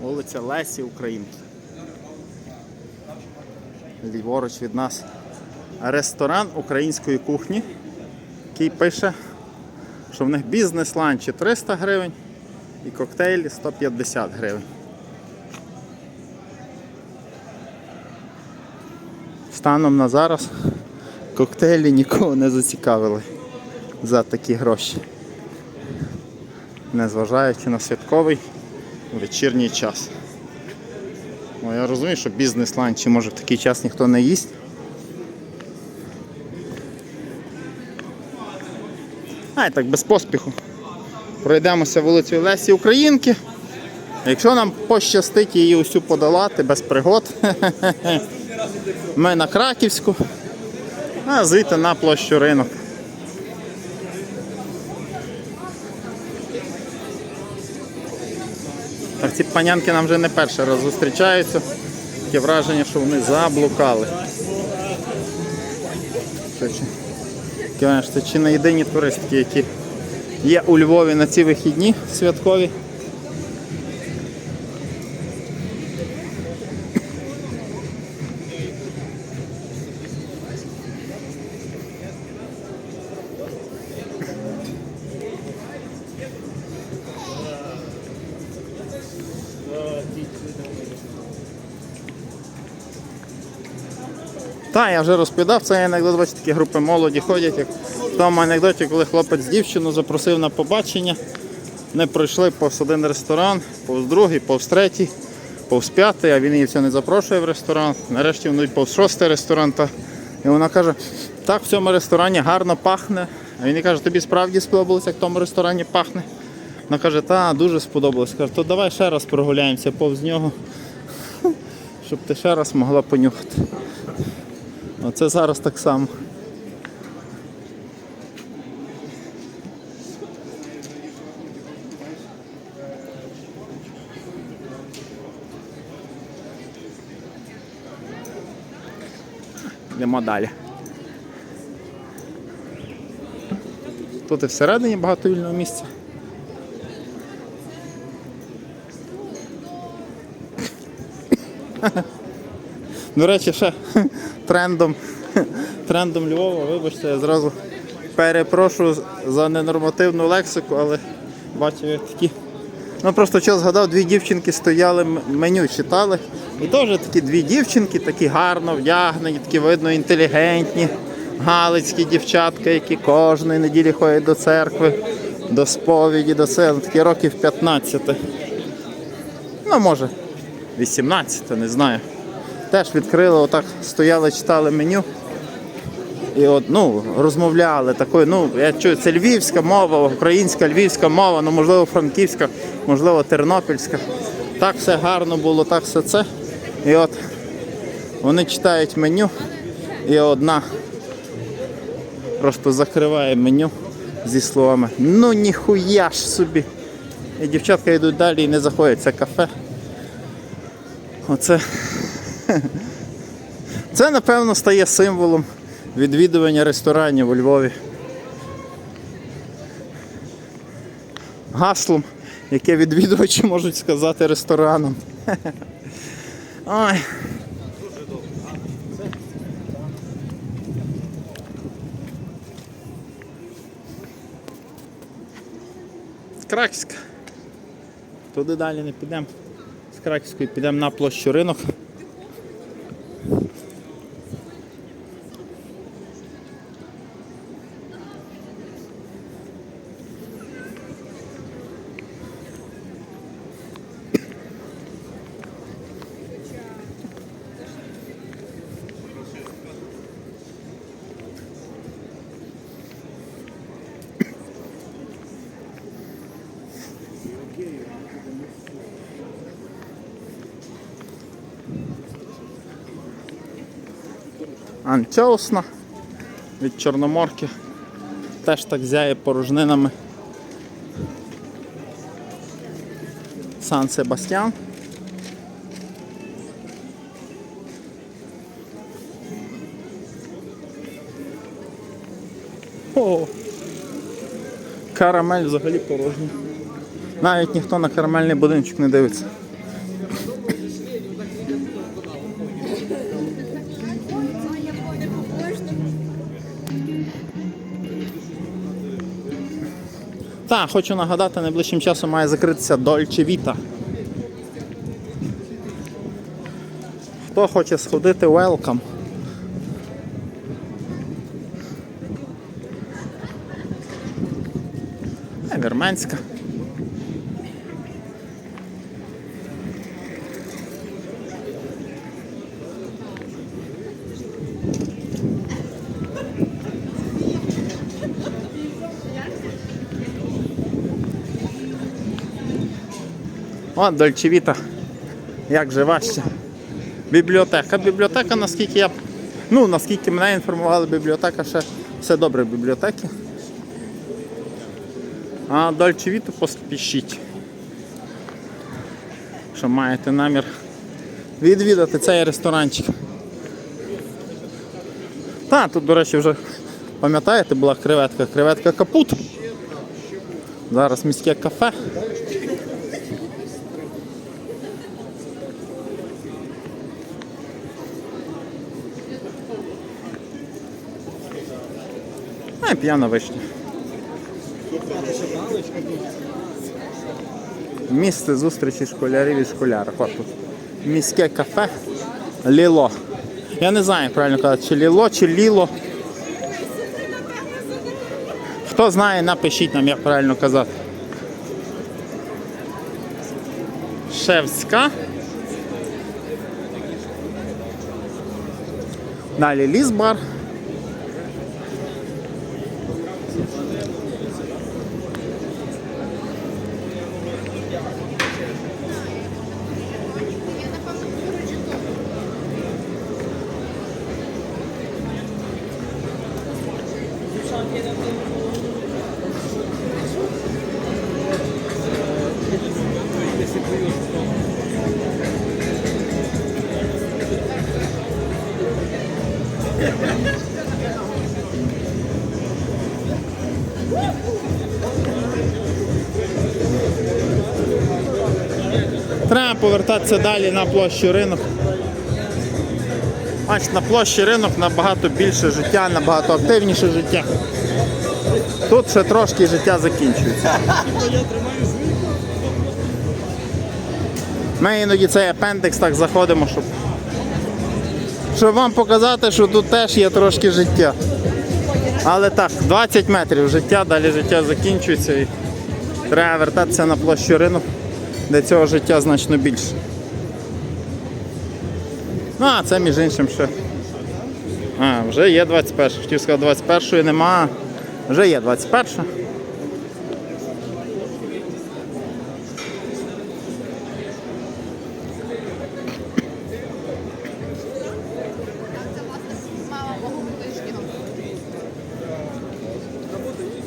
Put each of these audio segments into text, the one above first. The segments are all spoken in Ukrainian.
Вулиця Лесі Українки. Ліворуч від нас ресторан української кухні, який пише, що в них бізнес-ланчі 300 гривень і коктейлі 150 гривень. Станом на зараз коктейлі нікого не зацікавили за такі гроші. Незважаючи на святковий вечірній час. Ну, я розумію, що бізнес-ланчі може в такий час ніхто не їсть. А, так без поспіху. Пройдемося вулицею Лесі Українки. Якщо нам пощастить її усю подолати без пригод, ми на Краківську, а звідти на площу ринок. Так ці панянки нам вже не перший раз зустрічаються. Таке враження, що вони заблукали. Це чи, не єдині туристки, які є у Львові на ці вихідні святкові. Так, я вже розповідав цей анекдот, бачите, такі групи молоді ходять, як в тому анекдоті, коли хлопець дівчину запросив на побачення. Не пройшли повз один ресторан, повз другий, повз третій, повз п'ятий, а він її все не запрошує в ресторан. Нарешті вони повз шостий ресторан. Та... І вона каже, так в цьому ресторані гарно пахне. А він їй каже, тобі справді сподобалось, як в тому ресторані пахне. Вона каже, та дуже сподобалось. Каже, то давай ще раз прогуляємося повз нього, щоб ти ще раз могла понюхати. Оце зараз так само. Йдемо далі. Тут і всередині багато вільного місця. До речі, ще трендом, трендом Львова, вибачте, я зразу перепрошую за ненормативну лексику, але бачив як такі. Ну просто що згадав, дві дівчинки стояли, меню читали. І теж такі дві дівчинки, такі гарно вдягнені, такі видно інтелігентні, галицькі дівчатка, які кожної неділі ходять до церкви, до сповіді, до церкви, такі років 15. Ну, може, 18, не знаю. Теж відкрили, отак стояли, читали меню. І от, ну, розмовляли такою, ну, я чую, це львівська мова, українська львівська мова, ну, можливо, франківська, можливо, тернопільська. Так все гарно було, так все це. І от вони читають меню, і одна просто закриває меню зі словами Ну ніхуя ж собі. І дівчатка йдуть далі і не заходять. Це кафе. Оце. Це, напевно, стає символом відвідування ресторанів у Львові. Гаслом, яке відвідувачі можуть сказати рестораном. Ой. Краківська. Туди далі не підемо. З Краківської підемо на площу ринок. Анчоусна від Чорноморки. Теж так зяє порожнинами. Сан Себастьян. О, карамель взагалі порожня. Навіть ніхто на карамельний будиночок не дивиться. Так, хочу нагадати, найближчим часом має закритися Dolce Vita. Хто хоче сходити, welcome. Е, Вірменська. О, Дольчевіта. Як же важче. Бібліотека. Бібліотека, наскільки я. Ну, наскільки мене інформували, бібліотека ще все добре в бібліотеці. А Дольчевіту поспішіть. Якщо маєте намір відвідати цей ресторанчик. Та, тут, до речі, вже пам'ятаєте, була креветка, креветка капут. Зараз міське кафе. А, п'яна вишня. Місце зустрічі школярів і школярок. От. Міське кафе Ліло. Я не знаю, як правильно казати, чи Ліло, чи Ліло. Хто знає, напишіть нам, як правильно казати. Шевська. Далі Лісбар. Треба повертатися далі на площу ринок. Бач, на площі ринок набагато більше життя, набагато активніше життя. Тут ще трошки життя закінчується. Ми іноді цей апендикс так заходимо, щоб, щоб вам показати, що тут теж є трошки життя. Але так, 20 метрів життя, далі життя закінчується і треба вертатися на площу ринок, де цього життя значно більше. Ну, а це між іншим ще. А, вже є 21. Хотів сказати, 21-ї нема. Вже є 21.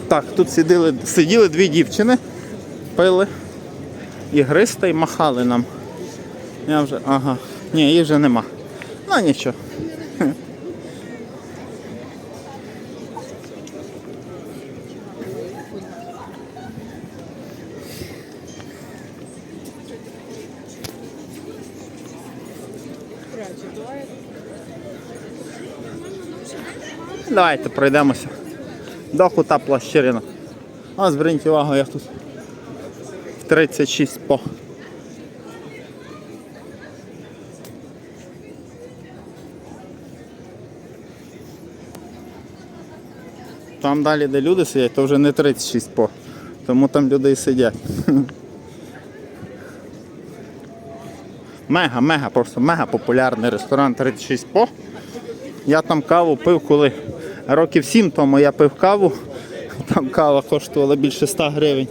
Так, тут сиділи, сиділи дві дівчини, пили ігристе і махали нам. Я вже, ага. Ні, їх вже нема. Ну нічого. Давайте пройдемося до кута площеринок. А зверніть увагу, як тут 36 по. Там далі, де люди сидять, то вже не 36 по. Тому там люди і сидять. Мега, мега, просто мега популярний ресторан 36 по. Я там каву пив, коли років 7 тому я пив каву. Там кава коштувала більше 100 гривень.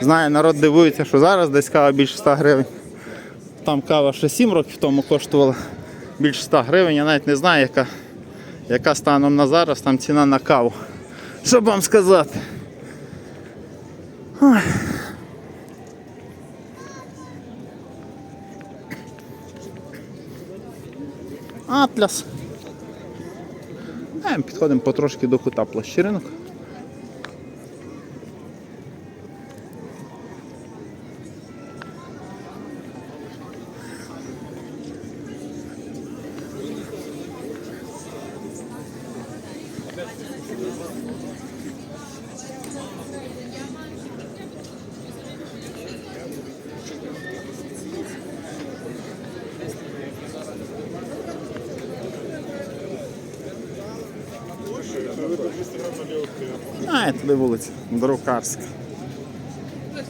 Знаю, народ дивується, що зараз десь кава більше 100 гривень. Там кава ще 7 років тому коштувала більше 100 гривень. Я навіть не знаю, яка, яка станом на зараз там ціна на каву. Що б вам сказати? Ой. Атлас. Е, Підходимо потрошки до кута площеринок. А, і де вулиця. Друкарська.